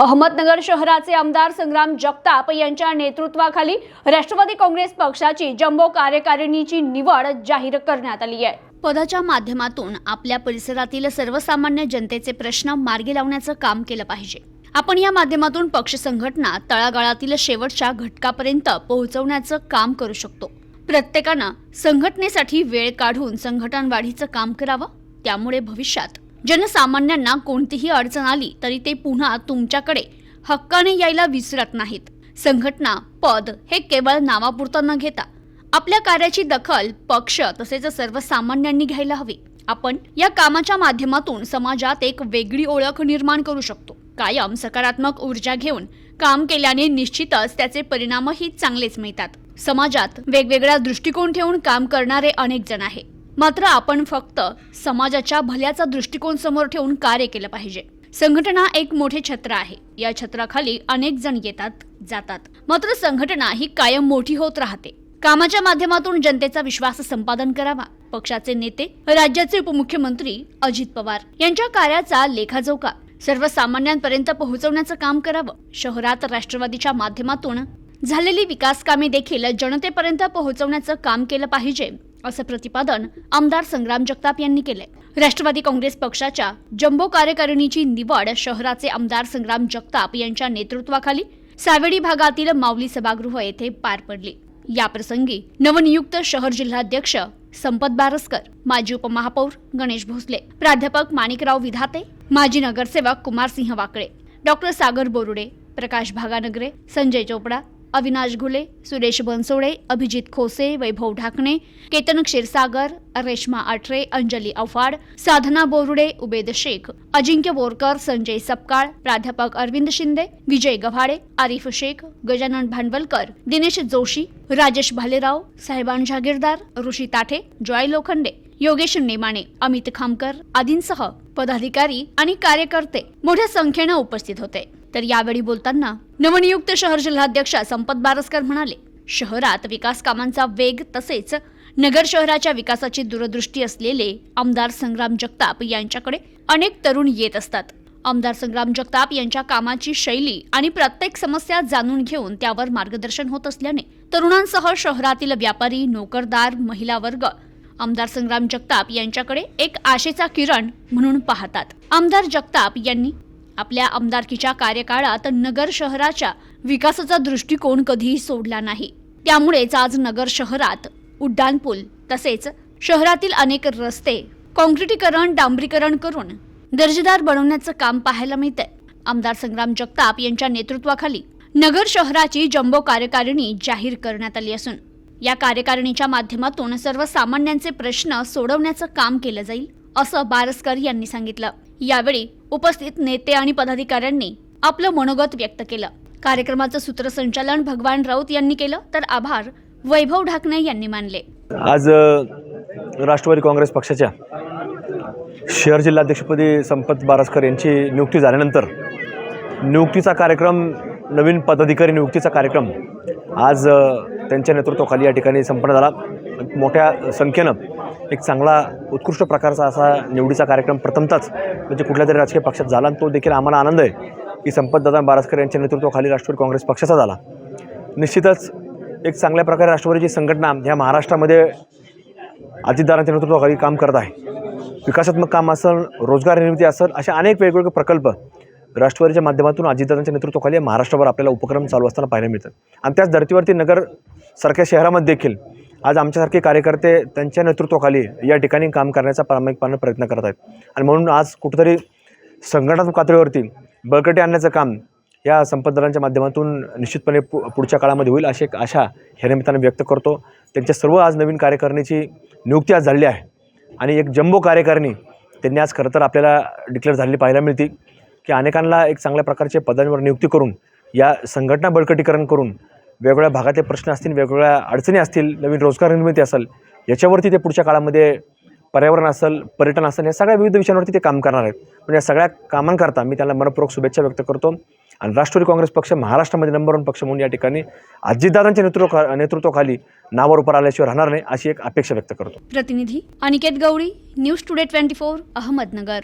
अहमदनगर शहराचे आमदार संग्राम जगताप यांच्या नेतृत्वाखाली राष्ट्रवादी काँग्रेस पक्षाची जम्बो कार्यकारिणीची निवड जाहीर करण्यात आली आहे. पदाच्या माध्यमातून आपल्या परिसरातील सर्वसामान्य जनतेचे प्रश्न मार्गी लावण्याचं काम केलं पाहिजे. आपण या माध्यमातून पक्ष संघटना तळागाळातील शेवटच्या घटकापर्यंत पोहोचवण्याचं काम करू शकतो. प्रत्येकानं संघटनेसाठी वेळ काढून संघटन वाढीचं काम करावं त्यामुळे भविष्यात जनसामान्यांना कोणतीही अडचण आली तरी ते पुन्हा तुमच्याकडे हक्काने यायला विसरत नाहीत. संघटना पद हे केवळ नावापुरतं न घेता आपल्या कार्याची दखल पक्ष तसेच सर्वसामान्यांनी घ्यायला हवी. आपण या कामाच्या माध्यमातून समाजात एक वेगळी ओळख निर्माण करू शकतो. कायम सकारात्मक ऊर्जा घेऊन काम केल्याने निश्चितच त्याचे परिणामही चांगलेच मिळतात. समाजात वेगवेगळा दृष्टिकोन ठेवून काम करणारे अनेक जण आहे मात्र आपण फक्त समाजाच्या भल्याचा दृष्टिकोन समोर ठेवून कार्य केलं पाहिजे. संघटना एक मोठे छत्र आहे. या छत्राखाली अनेक जण येतात जातात. मात्र संघटना ही कायम मोठी होत राहते. कामाच्या माध्यमातून जनतेचा विश्वास संपादन करावा. पक्षाचे नेते राज्याचे उपमुख्यमंत्री अजित पवार यांच्या कार्याचा लेखाजोखा सर्वसामान्यांपर्यंत पोहोचवण्याचं काम करावं. शहरात राष्ट्रवादीच्या माध्यमातून झालेली विकास कामे देखील जनतेपर्यंत पोहोचवण्याचं काम केलं पाहिजे. असं प्रतिपादन आमदार संग्राम जगताप यांनी केलंय. राष्ट्रवादी काँग्रेस पक्षाच्या जम्बो कार्यकारिणीची निवड शहराचे आमदार संग्राम जगताप यांच्या नेतृत्वाखाली सावेडी भागातील माऊली सभागृह येथे पार पडली. याप्रसंगी नवनियुक्त शहर जिल्हाध्यक्ष संपत बारसकर माजी उपमहापौर गणेश भोसले प्राध्यापक माणिकराव विधाते माजी नगरसेवक कुमारसिंह वाकळे डॉक्टर सागर बोरुडे प्रकाश भागानगरे संजय चोपडा अविनाश घुले सुरेश बनसोडे अभिजित खोसे वैभव ढाकणे केतन क्षीरसागर रेश्मा आठरे अंजली अवफाड साधना बोरुडे उबेद शेख अजिंक्य बोरकर संजय सपकाळ प्राध्यापक अरविंद शिंदे विजय गव्हाडे आरिफ शेख गजानन भांडवलकर दिनेश जोशी राजेश भालेराव साहेबान जागीरदार ऋषी ताठे जॉय लोखंडे योगेश नेमाणे अमित खामकर आदींसह पदाधिकारी आणि कार्यकर्ते मोठ्या संख्येनं उपस्थित होते. तर यावेळी बोलताना नवनियुक्त शहर जिल्हाध्यक्षा संपत बारसकर म्हणाले शहरात विकास कामांचा वेग तसेच नगर शहराच्या विकासाची दूरदृष्टी असलेले आमदार संग्राम जगताप यांच्याकडे अनेक तरुण येत असतात. आमदार संग्राम जगताप यांच्या कामाची शैली आणि प्रत्येक समस्या जाणून घेऊन त्यावर मार्गदर्शन होत असल्याने तरुणांसह शहरातील व्यापारी नोकरदार महिला वर्ग आमदार संग्राम जगताप यांच्याकडे एक आशेचा किरण म्हणून पाहतात. आमदार जगताप यांनी आपल्या आमदारकीच्या कार्यकाळात नगर शहराच्या विकासाचा दृष्टिकोन कधीही सोडला नाही. त्यामुळेच आज नगर शहरात उड्डाणपूल तसेच शहरातील अनेक रस्ते काँक्रिटीकरण डांबरीकरण करून दर्जेदार बनवण्याचं काम पाहायला मिळतंय. आमदार संग्राम जगताप यांच्या नेतृत्वाखाली नगर शहराची जम्बो कार्यकारिणी जाहीर करण्यात आली असून या कार्यकारिणीच्या माध्यमातून सर्वसामान्यांचे प्रश्न सोडवण्याचं काम केलं जाईल असं बारसकर यांनी सांगितलं. यावेळी उपस्थित नेते आणि पदाधिकाऱ्यांनी आपलं मनोगत व्यक्त केलं. कार्यक्रमाचं सूत्रसंचालन भगवान राऊत यांनी केलं तर आभार वैभव ढाकणे यांनी मानले. आज राष्ट्रवादी काँग्रेस पक्षाच्या शहर जिल्हाध्यक्षपदी संपत बारसकर यांची नियुक्ती झाल्यानंतर नियुक्तीचा कार्यक्रम नवीन पदाधिकारी नियुक्तीचा कार्यक्रम आज त्यांच्या नेतृत्वाखाली या ठिकाणी संपन्न झाला. मोठ्या संख्येनं एक चांगला उत्कृष्ट प्रकारचा असा निवडीचा कार्यक्रम प्रथमतच म्हणजे कुठल्या तरी राजकीय पक्षात झाला आणि तो देखील आम्हाला आनंद आहे. की संपतदादा बारसकर यांच्या नेतृत्वाखाली राष्ट्रवादी काँग्रेस पक्षाचा झाला. निश्चितच एक चांगल्या प्रकारे राष्ट्रवादीची संघटना ह्या महाराष्ट्रामध्ये अजितदारांच्या नेतृत्वाखाली काम करत आहे. विकासात्मक काम असेल रोजगार निर्मिती असेल असे अनेक वेगवेगळे प्रकल्प राष्ट्रवादीच्या माध्यमातून अजितदारांच्या नेतृत्वाखाली महाराष्ट्रभर आपल्याला उपक्रम चालू असताना पाहायला मिळतात. आणि त्याच धर्तीवरती नगर सारख्या शहरामध्ये देखील आज आमच्यासारखे कार्यकर्ते त्यांच्या नेतृत्वाखाली या ठिकाणी काम करण्याचा प्रामाणिकपणे प्रयत्न करत आहेत. आणि म्हणून आज कुठंतरी संघटनात्मक पातळीवरती बळकटी आणण्याचं काम या संपदारांच्या माध्यमातून निश्चितपणे पु पुढच्या काळामध्ये होईल अशी एक आशा ह्या निमित्तानं व्यक्त करतो. त्यांच्या सर्व आज नवीन कार्यकारिणीची नियुक्ती आज झालेली आहे. आणि एक जम्बो कार्यकारिणी त्यांनी आज खरं तर आपल्याला डिक्लेअर झालेली पाहायला मिळते की अनेकांना एक चांगल्या प्रकारचे पदांवर नियुक्ती करून या संघटना बळकटीकरण करून वेगवेगळ्या भागातले प्रश्न असतील वेगवेगळ्या अडचणी असतील नवीन रोजगार निर्मिती असेल याच्यावरती ते पुढच्या काळामध्ये पर्यावरण असेल पर्यटन असेल या सगळ्या विविध विषयांवरती ते काम करणार आहेत. पण या सगळ्या कामांकरता मी त्यांना मनपूर्वक शुभेच्छा व्यक्त करतो. आणि राष्ट्रवादी काँग्रेस पक्ष महाराष्ट्रामध्ये नंबर वन पक्ष म्हणून या ठिकाणी अजितदादांच्या नेतृत्व नेतृत्वाखाली नावावर उपर आल्याशिवाय राहणार नाही अशी एक अपेक्षा व्यक्त करतो. प्रतिनिधी Aniket Gawali news today twenty four Ahmednagar.